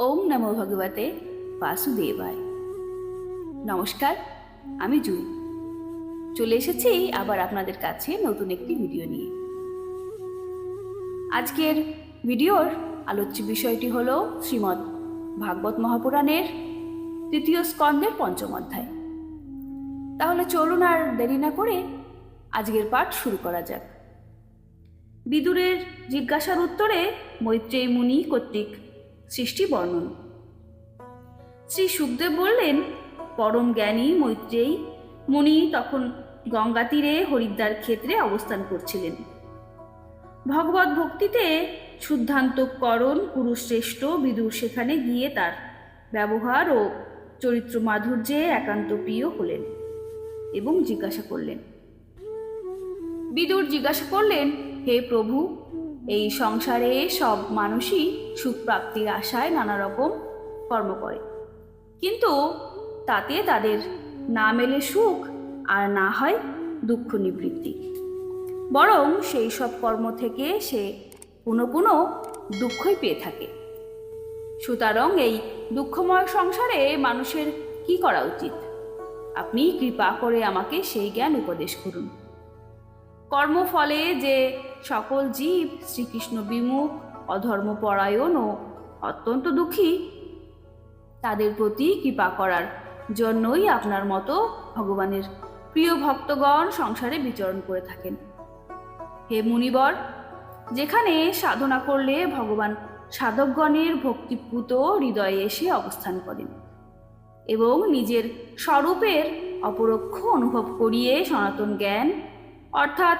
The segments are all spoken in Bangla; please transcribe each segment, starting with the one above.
ওম নমো ভগবতে বাসুদেবায়। নমস্কার, আমি জুই। চলে এসেছি আবার আপনাদের কাছে নতুন একটি ভিডিও নিয়ে। আজকের ভিডিওর আলোচ্য বিষয়টি হল শ্রীমদ্ ভাগবত মহাপুরাণের তৃতীয় স্কন্দের পঞ্চম অধ্যায়। তাহলে চলুন আর দেরি না করে আজকের পাঠ শুরু করা যাক। বিদুরের জিজ্ঞাসার উত্তরে মৈত্রেয়ী মুনি কর্তৃক সৃষ্টি বর্ণন। শ্রী সুখদেব বললেন, পরম জ্ঞানী, মৈত্রেয়ী, মুনি তখন গঙ্গা তীরে হরিদ্বার ক্ষেত্রে অবস্থান করছিলেন। ভগবত ভক্তিতে শুদ্ধান্ত শুদ্ধান্তকরণ কুরুশ্রেষ্ঠ বিদুর সেখানে গিয়ে তার ব্যবহার ও চরিত্র মাধুর্যে একান্ত প্রিয় হলেন এবং জিজ্ঞাসা করলেন, বিদুর জিজ্ঞাসা করলেন, হে প্রভু এই সংসারে সব মানুষই সুখ প্রাপ্তির আশায় নানা রকম কর্ম করে। কিন্তু তাতে তাদের না মেলে সুখ আর না হয় দুঃখ নিবৃত্তি। বরং সেই সব কর্ম থেকে সে পুনঃ পুনঃ দুঃখই পেয়ে থাকে। সুতরাং এই দুঃখময় সংসারে মানুষের কি করা উচিত? আপনি কৃপা করে আমাকে সেই জ্ঞান উপদেশ করুন। কর্মফলে যে সকল জীব শ্রীকৃষ্ণ বিমুখ, অধর্মপরায়ণ ও অত্যন্ত দুঃখী, তাদের প্রতি কৃপা করার জন্যই আপনার মতো ভগবানের প্রিয় ভক্তগণ সংসারে বিচরণ করে থাকেন। হে মুনিবর, যেখানে সাধনা করলে ভগবান সাধকগণের ভক্তিপূত হৃদয়ে এসে অবস্থান করেন এবং নিজের স্বরূপের অপরোক্ষ অনুভব করিয়ে সনাতন জ্ঞান অর্থাৎ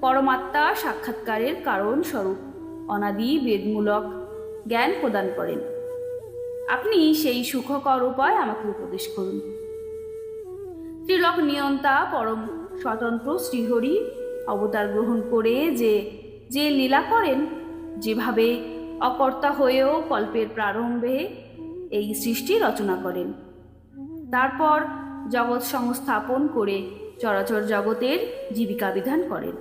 পরমাত্মা সাক্ষাৎকারের কারণ স্বরূপ অনাদি বেদমূলক জ্ঞান প্রদান করেন। আপনি সেই সুখকর উপায় আমাকে উপদেশ করুন। ত্রিলোক নিয়ন্তা পরম স্বতন্ত্র শ্রীহরি অবতার গ্রহণ করে যে যে লীলা করেন, যেভাবে অকর্তা হয়েও কল্পের প্রারম্ভে এই সৃষ্টি রচনা করেন। তারপর জগৎ সংস্থাপন করে চরাচর জগতের জীবিকা বিধান করেন।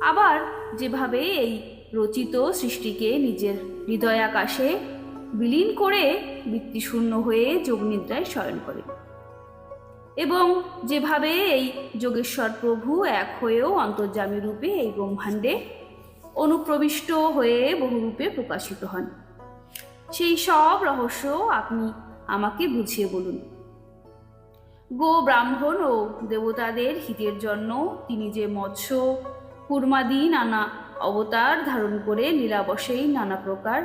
আবার যেভাবে এই রচিত সৃষ্টিকে নিজের হৃদয়াকাশে বিলীন করে বৃত্তিশূন্য হয়ে যোগনিদ্রায় শয়ন করে এবং যেভাবে এই যোগেশ্বর প্রভু এক হয়েও অন্তর্যামী রূপে এই ব্রহ্মাণ্ডে অনুপ্রবিষ্ট হয়ে বহুরূপে প্রকাশিত হন। সেই সব রহস্য আপনি আমাকে বুঝিয়ে বলুন। গো ব্রাহ্মণ ও দেবতাদের হিতের জন্য তিনি যে মৎস্য কুর্মাদি নানা অবতার ধারণ করে লীলাবশেই নানা প্রকার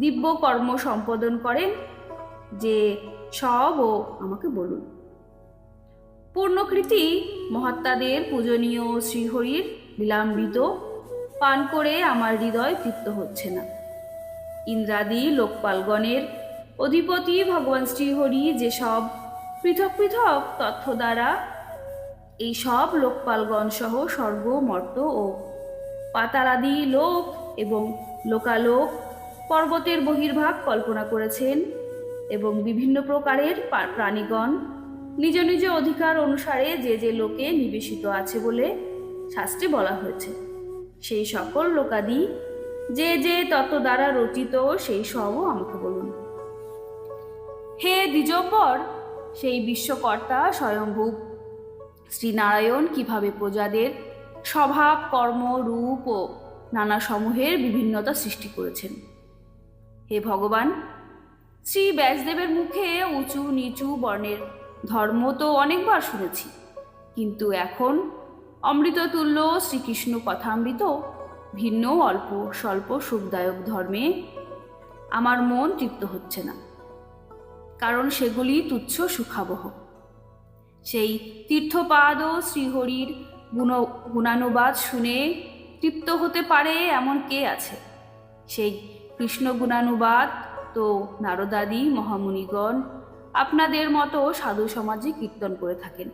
দিব্য কর্ম সম্পাদন করেন, যে সবও আমাকে বলুন। পূর্ণকৃতি মহাত্মাদের পূজনীয় শ্রীহরির লীলাম্বিত পান করে আমার হৃদয় তৃপ্ত হচ্ছে না। ইন্দ্রাদি লোকপালগণের অধিপতি ভগবান শ্রীহরি যেসব পৃথক পৃথক তথ্য দ্বারা এই সব লোকপালগণ সহ স্বর্গ, মর্ত ও পাতালাদি লোক এবং লোকালোক পর্বতের বহির্ভাগ কল্পনা করেছেন এবং বিভিন্ন প্রকারের প্রাণীগণ নিজ নিজ অধিকার অনুসারে যে যে লোকে নিবেশিত আছে বলে শাস্ত্রে বলা হয়েছে। সেই সকল লোকাদি যে যে তত্ত্ব দ্বারা রচিত সেই সবও আমাকে বলুন। হে দ্বিজম্বর সেই বিশ্বকর্তা স্বয়ংভূ শ্রীনারায়ণ কীভাবে প্রজাদের স্বভাব, কর্ম, রূপ ও নানা সমূহের বিভিন্নতা সৃষ্টি করেছেন? হে ভগবান, শ্রী ব্যাসদেবের মুখে উঁচু নিচু বর্ণের ধর্ম তো অনেকবার শুনেছি, কিন্তু এখন অমৃততুল্য শ্রীকৃষ্ণ কথামৃত ভিন্ন অল্প স্বল্প সুখদায়ক ধর্মে আমার মন তৃপ্ত হচ্ছে না। কারণ সেগুলি তুচ্ছ সুখাবহ। সেই তীর্থপাদ ও শ্রীহরির গুণ, গুণানুবাদ শুনে তৃপ্ত হতে পারে এমন কে আছে? সেই কৃষ্ণ গুণানুবাদ তো নারদাদি, মহামুনিগণ আপনাদের মতো সাধু সমাজে কীর্তন করে থাকেন।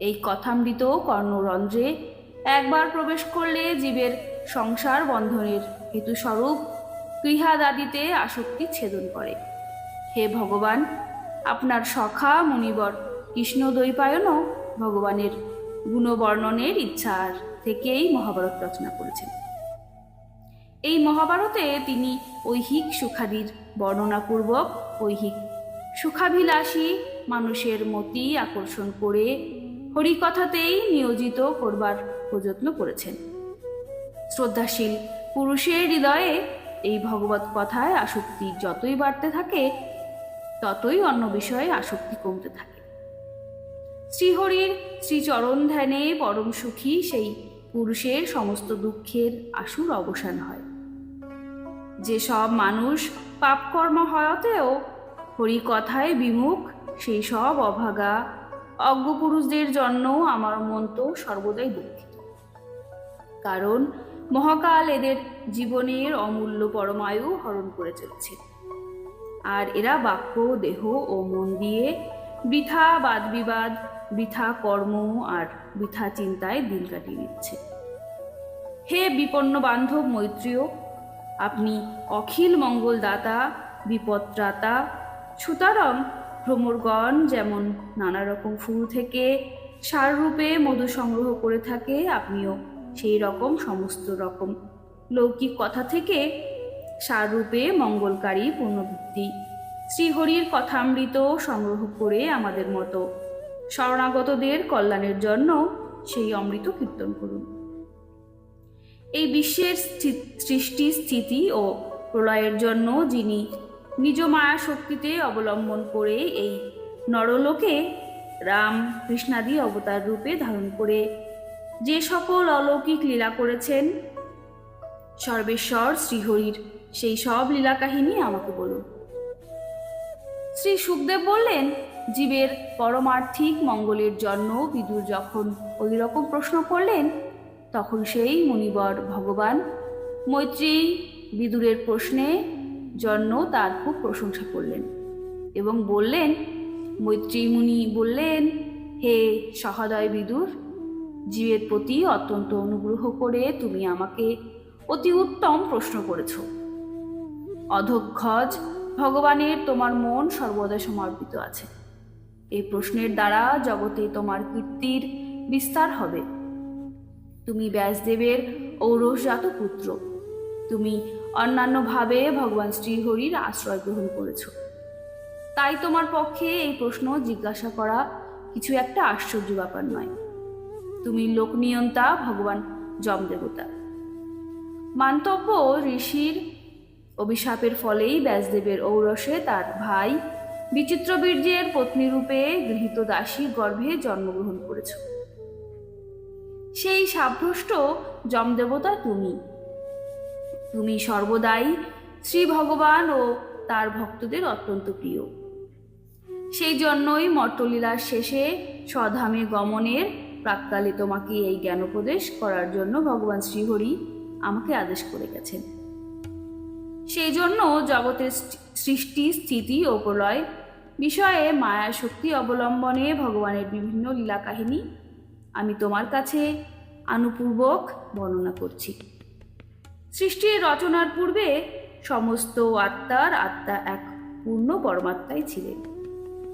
এই কথামৃত কর্ণরন্ধ্রে একবার প্রবেশ করলে জীবের সংসার বন্ধনের হেতুস্বরূপ গৃহাদাদিতে আসক্তি ছেদন করে। হে ভগবান, আপনার সখা মুনিবর কৃষ্ণ দ্বৈপায়নও ভগবানের গুণবর্ণনের ইচ্ছার থেকেই মহাভারত রচনা করেছেন। এই মহাভারতে তিনি ঐহিক সুখাদির বর্ণনাপূর্বক ঐহিক সুখাভিলাষী মানুষের মতি আকর্ষণ করে হরিকথাতেই নিয়োজিত করবার প্রযত্ন করেছেন। শ্রদ্ধাশীল পুরুষের হৃদয়ে এই ভগবত কথায় আসক্তি যতই বাড়তে থাকে ততই অন্য বিষয়ে আসক্তি কমতে থাকে। শ্রীহরির শ্রীচরণ ধ্যানে পরম সুখী সেই পুরুষের সমস্ত দুঃখের আসুর অবসান হয়। যে সব মানুষ পাপকর্ম হয়তেও হরি কথায় বিমুখ সেই সব অভাগা। অজ্ঞ পুরুষদের জন্য আমার মন তো সর্বদাই দুঃখিত। কারণ মহাকাল এদের জীবনের অমূল্য পরমায়ু হরণ করে চলেছে। আর এরা বাক্য, দেহ ও মন দিয়ে বৃথা বাদ বিবাদ বৃথা কর্ম আর বৃথা চিন্তায় দিন কাটিয়ে দিচ্ছে হে বিপন্ন বান্ধব মৈত্রীয়, আপনি অখিল মঙ্গলদাতা বিপদত্রাতা সুতরাং ভ্রমরগণ যেমন নানা রকম ফুল থেকে সাররূপে মধু সংগ্রহ করে থাকে, আপনিও সেই রকম সমস্ত রকম। লৌকিক কথা থেকে সাররূপে মঙ্গলকারী পূর্ণবৃত্তি। শ্রীহরির কথামৃত সংগ্রহ করে আমাদের মতো শরণাগতদের কল্যাণের জন্য সেই অমৃত কীর্তন করুন। এই বিশ্বের সৃষ্টি স্থিতি ও প্রলয়ের জন্য যিনি নিজ মায়া শক্তিতে অবলম্বন করে এই নরলোকে রাম কৃষ্ণাদি অবতার রূপে ধারণ করে যে সকল অলৌকিক লীলা করেছেন, সর্বেশ্বর শ্রীহরির সেই সব লীলা কাহিনী আমাকে বলুন শ্রী সুখদেব বললেন, জীবের পরমার্থিক মঙ্গলের জন্য বিদুর যখন ওই রকম প্রশ্ন করলেন, তখন সেই মুনিবর ভগবান মৈত্রী বিদুরের প্রশ্নে জন্য তার খুব প্রশংসা করলেন এবং বললেন, মৈত্রী মুনি বললেন, হে সহদয় বিদুর, জীবের প্রতি অত্যন্ত অনুগ্রহ করে তুমি আমাকে অতি উত্তম প্রশ্ন করেছ। অধক্ষজ ভগবানের তোমার মন সর্বদা সমর্পিত আছে। এই প্রশ্নের দ্বারা জগতে তোমার কীর্তির বিস্তার হবে। তুমি ব্যাসদেবের ঔরসজাত পুত্র। তুমি অন্যান্যভাবে ভগবান শ্রীহরির আশ্রয় গ্রহণ করেছ। তাই তোমার পক্ষে এই প্রশ্ন জিজ্ঞাসা করা কিছু একটা আশ্চর্য ব্যাপার নয়। তুমি লোকনিয়ন্তা ভগবান যমদেবতা। মান্তব্য ঋষির অভিশাপের ফলেই ব্যাসদেবের ঔরসে তার ভাই বিচিত্রবীর্যের পত্নীরূপে গৃহীত দাসী গর্ভে জন্মগ্রহণ করেছ। সেই সাভ্রষ্ট যমদেবতা তুমি। তুমি সর্বদাই শ্রী ভগবান ও তার ভক্তদের অত্যন্ত প্রিয়। সেই জন্যই মর্তলীলার শেষে স্বধামে গমনের প্রাককালে তোমাকে এই জ্ঞানোপদেশ করার জন্য ভগবান শ্রীহরি আমাকে আদেশ করে গেছেন। সেই জন্য জগতের সৃষ্টি, স্থিতি ও প্রলয় বিষয়ে মায়া শক্তি অবলম্বনে ভগবানের বিভিন্ন লীলা কাহিনী আমি তোমার কাছে আনুপূর্বক বর্ণনা করছি। সৃষ্টির রচনার পূর্বে সমস্ত আত্মার আত্মা এক পূর্ণ পরমাত্মাই ছিলেন।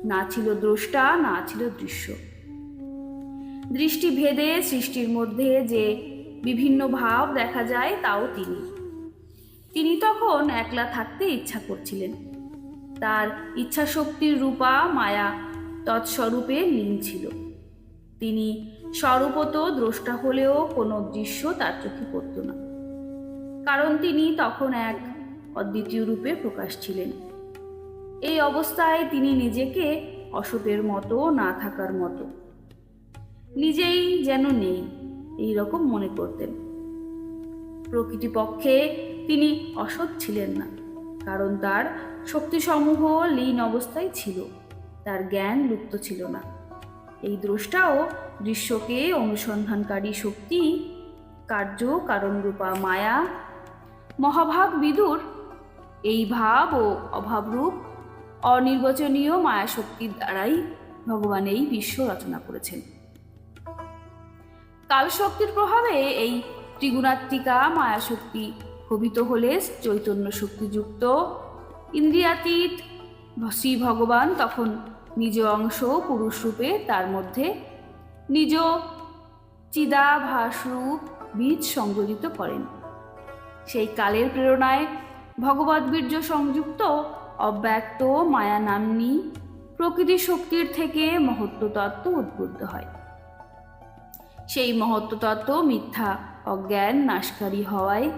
না ছিল দ্রষ্টা, না ছিল দৃশ্য। দৃষ্টি ভেদে সৃষ্টির মধ্যে যে বিভিন্ন ভাব দেখা যায়, তাও তিনি। তিনি তখন একলা থাকতে ইচ্ছা করছিলেন। তার ইচ্ছা শক্তির রূপা, মায়া তৎস্বরূপে লীন ছিল। তিনি স্বরূপত দ্রষ্টা হলেও কোনো দৃশ্য তার চোখে পড়ত না। কারণ তিনি তখন এক অদ্বিতীয় রূপে প্রকাশ ছিলেন। এই অবস্থায় তিনি নিজেকে অসতের মতো, না থাকার মতো। নিজেই যেন নেই এই রকম মনে করতেন। প্রকৃতিপক্ষে তিনি অসৎ ছিলেন না, কারণ তার শক্তিসমূহ লীন অবস্থায় ছিল, তার জ্ঞান লুপ্ত ছিল না। এই দ্রষ্টাও দৃশ্যকে অনুসন্ধানকারী শক্তি, কার্য কারণরূপা মায়া, মহাভাগ বিদুর, এই ভাব ও অভাবরূপ অনির্বচনীয় মায়া শক্তির দ্বারাই ভগবান এই বিশ্ব রচনা করেছেন। কালশক্তির প্রভাবে এই ত্রিগুণাত্মিকা মায়াশক্তি কবিত হলে চৈতন্য শক্তিযুক্ত ইন্দ্রিয়াতীত শ্রী ভগবান তখন নিজ অংশ পুরুষ রূপে তার মধ্যে নিজ চিদাভাসরূপ বীজ সংযোজিত করেন। সেই কালের প্রেরণায় ভগবত বীর্য সংযুক্ত অব্যক্ত মায়া নাম্নী প্রকৃতি শক্তির থেকে মহত্ব তত্ত্ব উদ্বুদ্ধ হয়। সেই মহত্ব তত্ত্ব মিথ্যা, অজ্ঞান, নাশকারী হওয়ায়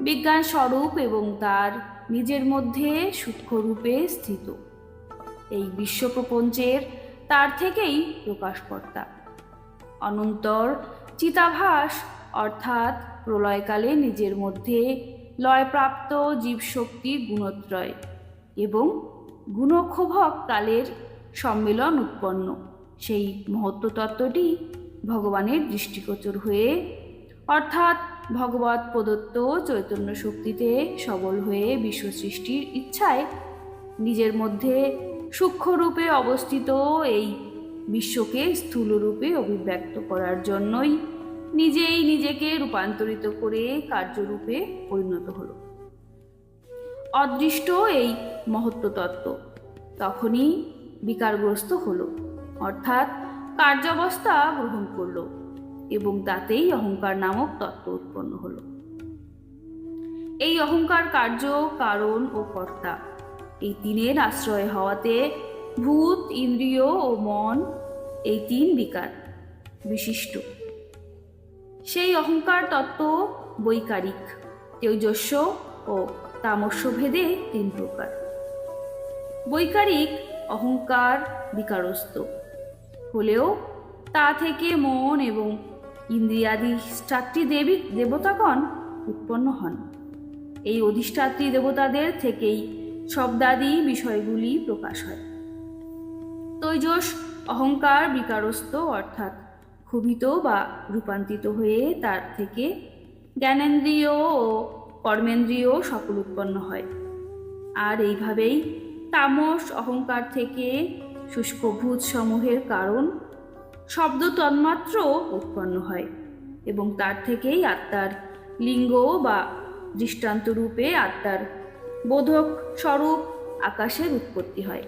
বিজ্ঞান স্বরূপ এবং তার নিজের মধ্যে সূক্ষ্মরূপে স্থিত। এই বিশ্বপ্রপঞ্চের তার থেকেই প্রকাশকর্তা। অনন্তর চিতাভাস অর্থাৎ প্রলয়কালে নিজের মধ্যে লয়প্রাপ্ত জীবশক্তির গুণত্রয় এবং গুণক্ষোভক কালের সম্মেলন উৎপন্ন। সেই মহত্ব তত্ত্বটি ভগবানের দৃষ্টিগোচর হয়ে অর্থাৎ ভগবত প্রদত্ত চৈতন্য শক্তিতে সবল হয়ে বিশ্ব সৃষ্টির ইচ্ছায় নিজের মধ্যে সূক্ষ্মরূপে অবস্থিত এই বিশ্বকে স্থূলরূপে অভিব্যক্ত করার জন্যই নিজেই নিজেকে রূপান্তরিত করে কার্যরূপে পরিণত হল। অদৃষ্ট এই মহত্ব তত্ত্ব তখনই বিকারগ্রস্ত হল, অর্থাৎ কার্যাবস্থা গ্রহণ করল। এবং তাতেই অহংকার নামক তত্ত্ব উৎপন্ন হলো। এই অহংকার কার্য, কারণ ও কর্তা, এই তিনের আশ্রয় হওয়াতে ভূত, ইন্দ্রিয় ও মন এই তিন বিকার বিশিষ্ট। সেই অহংকার তত্ত্ব বৈকারিক, তেজস্ব ও তামস্য ভেদে তিন প্রকার। বৈকারিক অহংকার বিকারস্ত হলেও তা থেকে মন এবং ইন্দ্রিয়াদি চারটি দেবী দেবতাগণ উৎপন্ন হন। এই অধিষ্ঠাত্রী দেবতাদের থেকেই শব্দাদি বিষয়গুলি প্রকাশ হয়। তৈজস অহংকার বিকারস্ত অর্থাৎ ক্ষোভিত বা রূপান্তরিত হয়ে তার থেকে জ্ঞানেন্দ্রিয় ও কর্মেন্দ্রিয় সকল উৎপন্ন হয়। আর এইভাবেই তামস অহংকার থেকে শুষ্ক ভূত সমূহের কারণ শব্দ তন্মাত্র উৎপন্ন হয় এবং তার থেকেই আত্মার লিঙ্গ বা দৃষ্টান্ত রূপে আত্মার বোধক স্বরূপ আকাশের উৎপত্তি হয়।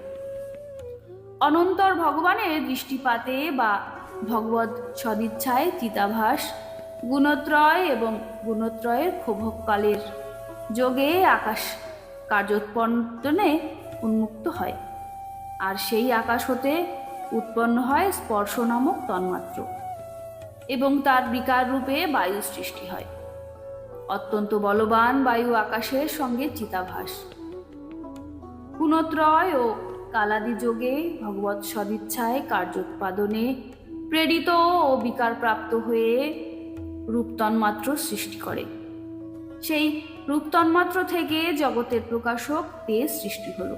অনন্তর ভগবানের দৃষ্টিপাতে বা ভগবত সদিচ্ছায় চিতাভাস, গুণত্রয় এবং গুণত্রয়ের ক্ষোভকালের যোগে আকাশ কার্যোৎপন্নে উন্মুক্ত হয়। আর সেই আকাশ হতে উৎপন্ন হয় স্পর্শ নামক তন্মাত্র এবং তার বিকার রূপে বায়ু সৃষ্টি হয়। অত্যন্ত বলবান বায়ু আকাশের সঙ্গে চিতাভাস। গুণত্রয় ও কালাদি যোগে ভগবত সদিচ্ছায় কার্যোৎপাদনে প্রেরিত ও বিকারপ্রাপ্ত হয়ে রূপতন্মাত্র সৃষ্টি করে। সেই রূপতন্মাত্র থেকে জগতের প্রকাশক তেজ সৃষ্টি হলো।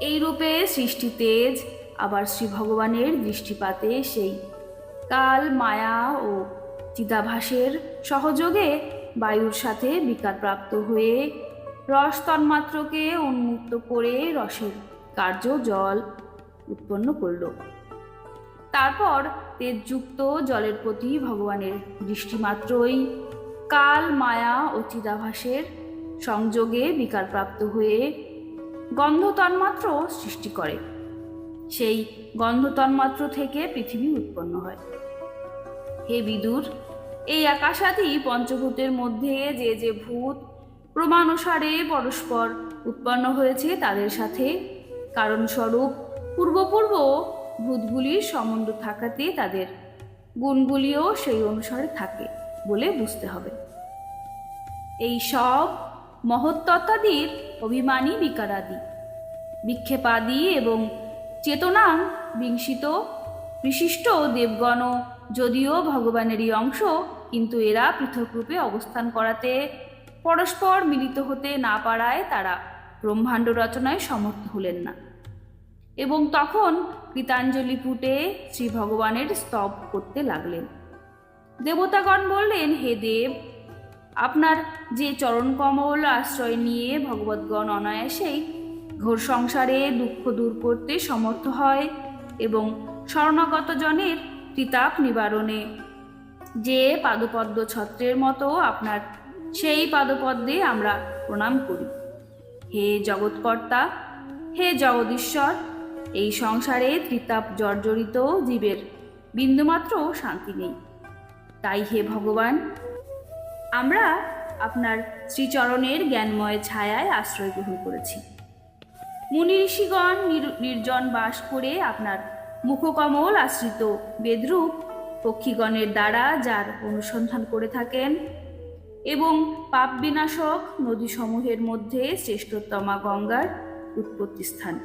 এই রূপে সৃষ্টি তেজ আবার শ্রী ভগবানের দৃষ্টিপাতে সেই কাল, মায়া ও চিতাভাসের সহযোগে বায়ুর সাথে বিকারপ্রাপ্ত হয়ে রস তন্মাত্রকে উন্মুক্ত করে রসের কার্য জল উৎপন্ন করল। তারপর তেজযুক্ত জলের প্রতি ভগবানের দৃষ্টিমাত্রই কাল, মায়া ও চিদাভাসের সংযোগে বিকারপ্রাপ্ত হয়ে গন্ধ তন্মাত্র সৃষ্টি করে। সেই গন্ধ তন্মাত্র থেকে পৃথিবী উৎপন্ন হয়। হে বিদুর, এই আকাশাদি পঞ্চভূতের মধ্যে যে যে ভূত প্রমাণসারে পরস্পর উৎপন্ন হয়েছে তাদের সাথে। কারণস্বরূপ পূর্বপূর্ব ভূতগুলির সম্বন্ধ থাকাতে তাদের গুণগুলিও সেই অনুসারে থাকে বলে বুঝতে হবে। এই সব মহত্তত্ত্বাদির অভিমানী বিকারাদি, বিক্ষেপাদি এবং চেতনাং বিংসিত বিশিষ্ট দেবগণ, যদিও ভগবানেরই অংশ, কিন্তু এরা পৃথক রূপে অবস্থান করাতে পরস্পর মিলিত হতে না পারায় তারা ব্রহ্মাণ্ড রচনায় সমর্থ হলেন না। এবং তখন কৃতাঞ্জলি ফুটে শ্রী ভগবানের স্তব করতে লাগলেন। দেবতাগণ বললেন, হে দেব, আপনার যে চরণকমল আশ্রয় নিয়ে ভগবদ্গণ অনায়াসেই ঘোর সংসারে দুঃখ দূর করতে সমর্থ হয় এবং শরণাগত জনের ত্রিতাপ নিবারণে। যে পাদপদ্ম ছত্রের মতো আপনার, সেই পাদপদ্মে আমরা প্রণাম করি। হে জগৎকর্তা, হে জগদীশ্বর, এই সংসারে ত্রিতাপ জর্জরিত জীবের বিন্দুমাত্র শান্তি নেই। তাই হে ভগবান, আমরা আপনার শ্রীচরণের জ্ঞানময় ছায়ায় আশ্রয় গ্রহণ করেছি। মুনি ঋষিগণ নির্জন বাস করে আপনার মুখকমল আশ্রিত বেদরূপ পক্ষীগণের দ্বারা যার অনুসন্ধান করে থাকেন এবং পাপ বিনাশক নদীসমূহের মধ্যে শ্রেষ্ঠতমা গঙ্গার উৎপত্তি স্থান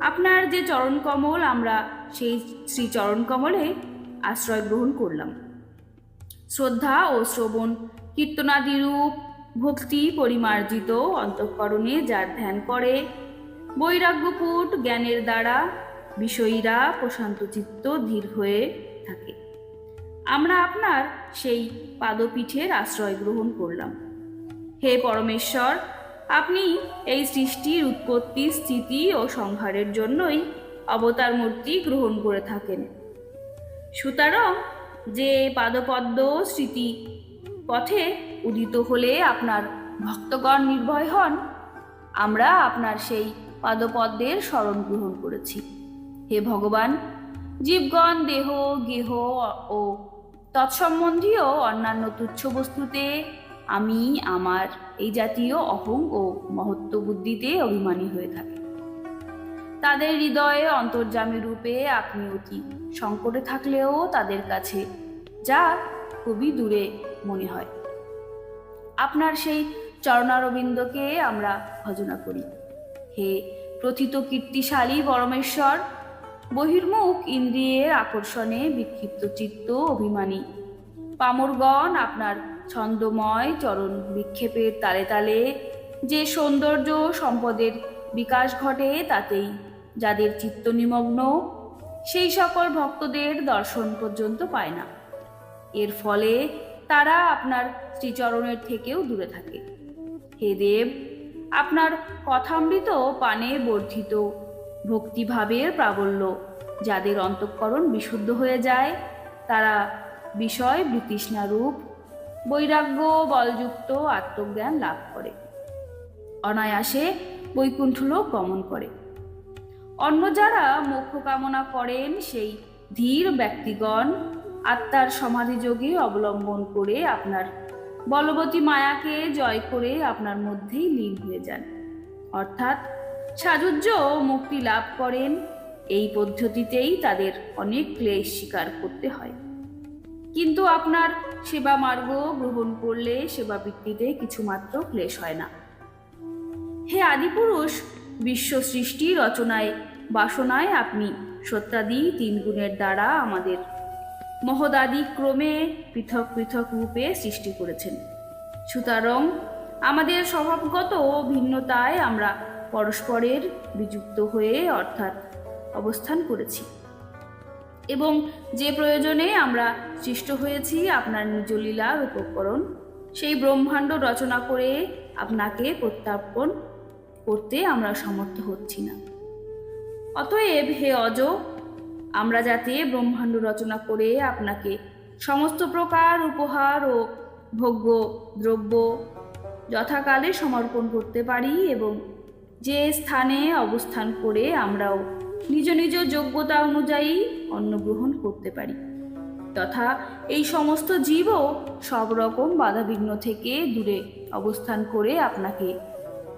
আপনার যে চরণকমল, আমরা সেই শ্রী চরণকমলে আশ্রয় গ্রহণ করলাম। শ্রদ্ধা ও শ্রবণ কীর্তনাদিরূপ ভক্তি পরিমার্জিত অন্তঃকরণে যার ধ্যান করে বৈরাগ্যপুট জ্ঞানের দ্বারা বিষয়ীরা প্রশান্ত চিত্ত ধীর হয়ে থাকে। আমরা আপনার সেই পাদপীঠের আশ্রয় গ্রহণ করলাম। হে পরমেশ্বর, আপনি এই সৃষ্টির উৎপত্তি, স্থিতি ও সংহারের জন্যই অবতার মূর্তি গ্রহণ করে থাকেন। সুতরাং যে পাদপদ্ম স্মৃতি পথে উদিত হলে আপনার ভক্তগণ নির্ভয় হন, আমরা আপনার সেই পাদপদ্মের স্মরণ গ্রহণ করেছি। হে ভগবান, জীবগণ দেহ, গেহ ও তৎসম্বন্ধীয় অন্যান্য তুচ্ছ বস্তুতে আমি আমার এই জাতীয় অহং ও মহত্ব বুদ্ধিতে অভিমানী হয়ে থাকি। তাদের হৃদয়ে অন্তর্জামী রূপে আপনি অতি সংকটে থাকলেও তাদের কাছে যা খুবই দূরে মনে হয়। আপনার সেই চরণারবিন্দকে আমরা ভজনা করি। হে প্রথিত কীর্তিশালী পরমেশ্বর, বহির্মুখ ইন্দ্রিয়ের আকর্ষণে বিক্ষিপ্ত চিত্ত অভিমানী। পামরগণ আপনার ছন্দময় চরণ বিক্ষেপের তালে তালে, যে সৌন্দর্য সম্পদের বিকাশ ঘটে তাতেই, যাদের চিত্ত নিমগ্ন, সেই সকল ভক্তদের দর্শন পর্যন্ত পায় না। এর ফলে তারা আপনার শ্রীচরণের থেকেও দূরে থাকে। হে দেব আপনার কথামৃত পানে বর্ধিত, ভক্তিভাবের প্রাবল্য। যাদের অন্তঃকরণ বিশুদ্ধ হয়ে যায়, তারা বিষয় বৃতৃষ্ণারূপ, বৈরাগ্য, বলযুক্ত, আত্মজ্ঞান লাভ করে। অনায়াসে বৈকুণ্ঠলোক গমন করে। অন্য যারা মোক্ষ কামনা করেন, সেই ধীর ব্যক্তিগণ আত্মার সমাধিযোগে অবলম্বন করে আপনার বলবতী মায়াকে জয় করে আপনার মধ্যেই লীন হয়ে যান। অর্থাৎ সাজুজ্য মুক্তি লাভ করেন, এই পদ্ধতিতেই তাদের অনেক ক্লেশ স্বীকার করতে হয়। কিন্তু আপনার সেবা মার্গ গ্রহণ করলে সেবা বৃত্তিতে কিছুমাত্র ক্লেশ হয় না। হে আদিপুরুষ, বিশ্ব সৃষ্টি রচনায়, বাসনায় আপনি সত্যাদি তিন গুণের দ্বারা আমাদের মহদাদি ক্রমে পৃথক পৃথক রূপে সৃষ্টি করেছেন। সুতরাং আমাদের স্বভাবগত ভিন্নতায় আমরা পরস্পরের বিযুক্ত হয়ে অর্থাৎ অবস্থান করেছি। এবং যে প্রয়োজনে আমরা সৃষ্ট হয়েছি আপনার নিজ লীলার উপকরণ সেই ব্রহ্মাণ্ড রচনা করে আপনাকে প্রত্যাপন করতে আমরা সমর্থ হচ্ছি না। অতএব হে অজ আমরা যাতে ব্রহ্মাণ্ড রচনা করে আপনাকে সমস্ত প্রকার উপহার ও ভোগ্য দ্রব্য যথাকালে সমর্পণ করতে পারি এবং যে স্থানে অবস্থান করে আমরাও নিজ নিজ যোগ্যতা অনুযায়ী অন্ন গ্রহণ করতে পারি। তথা এই সমস্ত জীবও সব রকম বাধাবিঘ্ন থেকে দূরে অবস্থান করে আপনাকে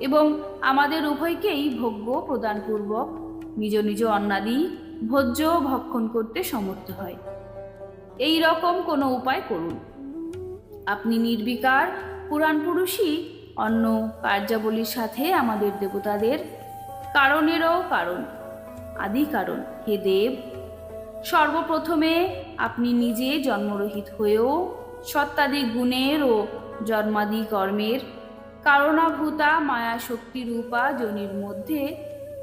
এবং আমাদের উভয়কেই ভোগ্য প্রদানপূর্বক নিজ নিজ অন্নাদি ভোজ্য ভক্ষণ করতে সমর্থ হয়। এই রকম কোনো উপায় করুন। আপনি নির্বিকার পুরাণ পুরুষই অন্য কার্যাবলীর সাথে আমাদের দেবতাদের কারণেরও কারণ, আদি কারণ, হে দেব। সর্বপ্রথমে আপনি নিজে জন্মরহিত হয়েও সত্তাদি গুণের ও জন্মাদি কর্মের কারণাভূতা মায়া শক্তি রূপা জনির মধ্যে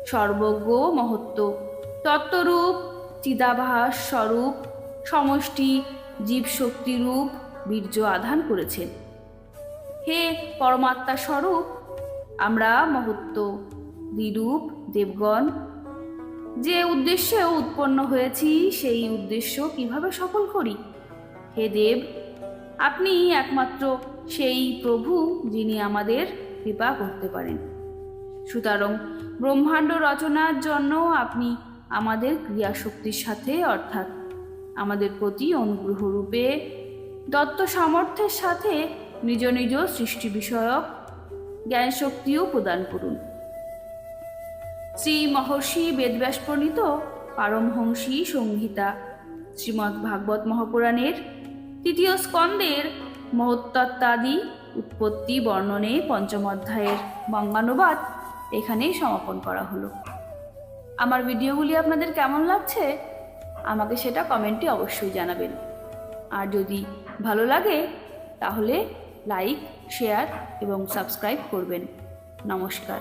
সর্বজ্ঞ মহত্ব তত্ত্বরূপ, চিদাভাস স্বরূপ, সমষ্টি, জীবশক্তিরূপ বীর্য আধান করেছেন। হে পরমাত্মা স্বরূপ, আমরা মহত্ব, দ্বিরূপ, দেবগণ, যে উদ্দেশ্যে উৎপন্ন হয়েছি, সেই উদ্দেশ্য কীভাবে সফল করি? হে দেব, আপনি একমাত্র সেই প্রভু যিনি আমাদের কৃপা করতে পারেন। সুতরাং ব্রহ্মাণ্ড রচনার জন্য আপনি আমাদের ক্রিয়াশক্তির সাথে, অর্থাৎ আমাদের প্রতি অনুগ্রহ রূপে দত্ত সামর্থ্যের সাথে নিজ নিজ সৃষ্টি বিষয়ক জ্ঞান শক্তিও প্রদান করুন। শ্রী মহর্ষি বেদব্যাস প্রণীত পারমহংসী সংহিতা শ্রীমদ্ ভাগবত মহাপুরাণের তৃতীয় স্কন্দের মহত্তত্ত্বাদি উৎপত্তি বর্ণনে পঞ্চম অধ্যায়ের বঙ্গানুবাদ এখানেই সমাপন করা হলো। আমার ভিডিওগুলি আপনাদের কেমন লাগছে, আমাকে সেটা কমেন্টে অবশ্যই জানাবেন। আর যদি ভালো লাগে, তাহলে লাইক, শেয়ার এবং সাবস্ক্রাইব করবেন। নমস্কার।